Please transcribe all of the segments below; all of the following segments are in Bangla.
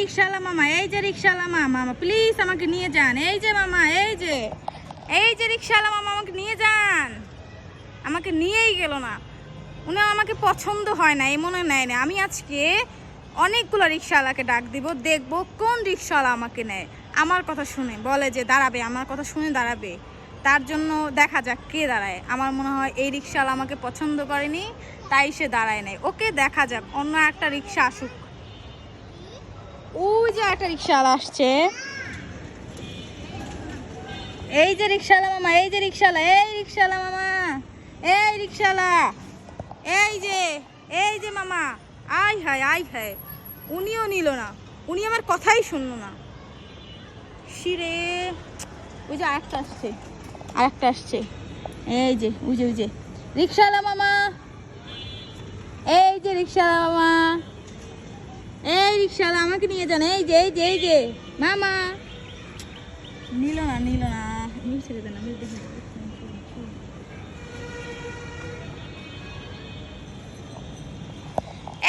রিক্সাওয়ালা মামা, এই যে রিক্সাওয়ালা মামা মামা প্লিজ আমাকে নিয়ে যান। এই যে মামা, এই যে এই যে রিক্সাওয়ালা মামা, আমাকে নিয়ে যান। আমাকে নিয়েই গেল না। উনি আমাকে পছন্দ হয় না এই মনে নেয় না আমি আজকে অনেকগুলো রিক্সাওয়ালাকে ডাক দিব, দেখব কোন রিক্সাওয়ালা আমাকে নেয়। আমার কথা শুনে, বলে যে দাঁড়াবে, আমার কথা শুনে দাঁড়াবে। তার জন্য দেখা যাক কে দাঁড়ায়। আমার মনে হয় এই রিক্সাওয়ালা আমাকে পছন্দ করেনি, তাই সে দাঁড়ায় নাই। ওকে দেখা যাক, অন্য একটা রিক্সা আসুক। ওই যে একটা রিক্সাওয়ালা আসছে। এই যে রিক্সাওয়ালা মামা, এই যে রিক্সাওয়ালা এই রিক্সাওয়ালা মামা, এই রিক্সাওয়ালা এই যে এই যে মামা, আয় হায় আয় হায়, উনিও নিল না, উনি আমার কথাই শুনলো না। শিরে, ওই যে আরেকটা আসছে আরেকটা আসছে, এই যে, ওই যে রিক্সাওয়ালা মামা, এই যে রিক্সাওয়ালা মামা। রিক্সাওয়ালা আমাকে নিয়ে যান। এই যে এই যে এই যে। মামা। নিল না নিল না।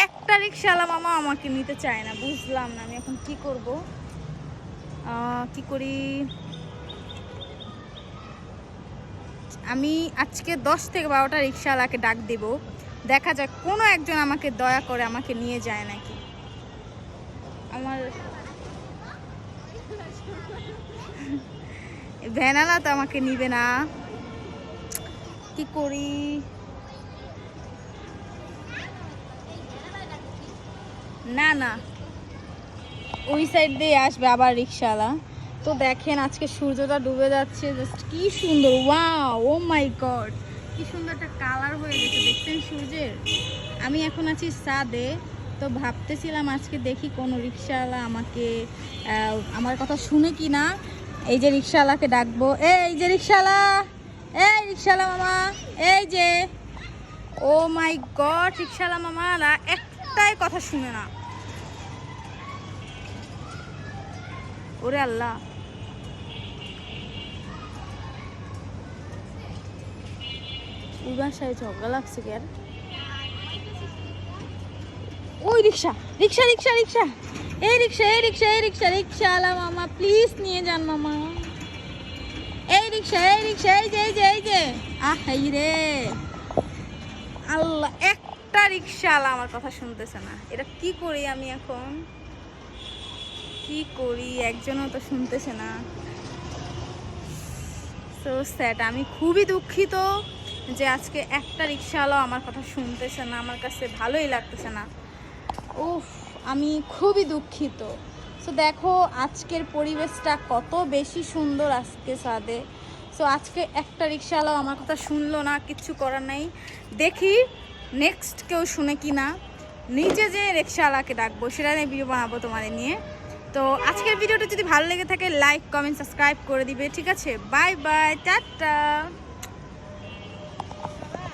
একটা রিক্সাওয়ালা মামা আমাকে নিতে চায় না, বুঝলাম না আমি এখন কি করব। কি করি? আমি আজকে দশ থেকে বারোটা রিক্সাওয়ালাকে ডাক দেব। দেখা যাক কোনো একজন আমাকে দয়া করে আমাকে নিয়ে যায় নাকি। আমার ভ্যানালা তো আমাকে নিবে না। কি করি? না না। ওই সাইড দিয়ে আসবে আবার রিক্সাওয়ালা। তো দেখেন আজকে সূর্যটা ডুবে যাচ্ছে জাস্ট কি সুন্দর। ওয়াও ও মাই গড কি সুন্দর একটা কালার হয়ে গেছে, দেখছেন সূর্যের? আমি এখন আছি সাদে তো ভাবতেছিলাম আজকে দেখি কোনো রিক্সাওয়ালা আমাকে আমার কথা শুনে কি না এই যে রিক্সাওয়ালাকে ডাকবো। এই যে রিক্সাওয়ালা এই রিক্সাওয়ালা মামা, এই যে। ও মাই গড রিক্সাওয়ালা মামারা একটাই কথা শুনে না। ওরে আল্লাহ। বাসায় ঝগড়া লাগছে কি আর? ওই রিক্সা রিক্সা রিক্সা রিক্সা। এই রিক্সা এই রিক্সা এই রিক্সা রিক্সা আলা মামা প্লিজ নিয়ে যান মামা। এই রিক্সা এই রিক্সা, এই যে এই যে এই যে। আহ রে। আল্লাহ, একটা রিক্সা আলা আমার কথা শুনতেছে না। এটা কি করি আমি এখন? কি করি? একজনও তো শুনতেছে না। সো স্যাট আমি খুবই দুঃখিত যে আজকে একটা রিক্সাওয়ালাও আমার কথা শুনতেছে না, আমার কাছে ভালোই লাগতেছে না। উফ, আমি খুবই দুঃখিত। সো দেখো আজকের পরিবেশটা কত বেশি সুন্দর আজকে সাদে সো আজকে একটা রিক্সাওয়ালাও আমার কথা শুনলো না, কিচ্ছু করার নাই। দেখি নেক্সট কেউ শুনে কি না নিজে যে রিক্সাওয়ালাকে ডাকবো, সেটা নিয়ে ভিডিও বানাবো তোমাদের নিয়ে। তো আজকের ভিডিওটা যদি ভালো লেগে থাকে লাইক কমেন্ট সাবস্ক্রাইব করে দিবে, ঠিক আছে? Bye bye tata!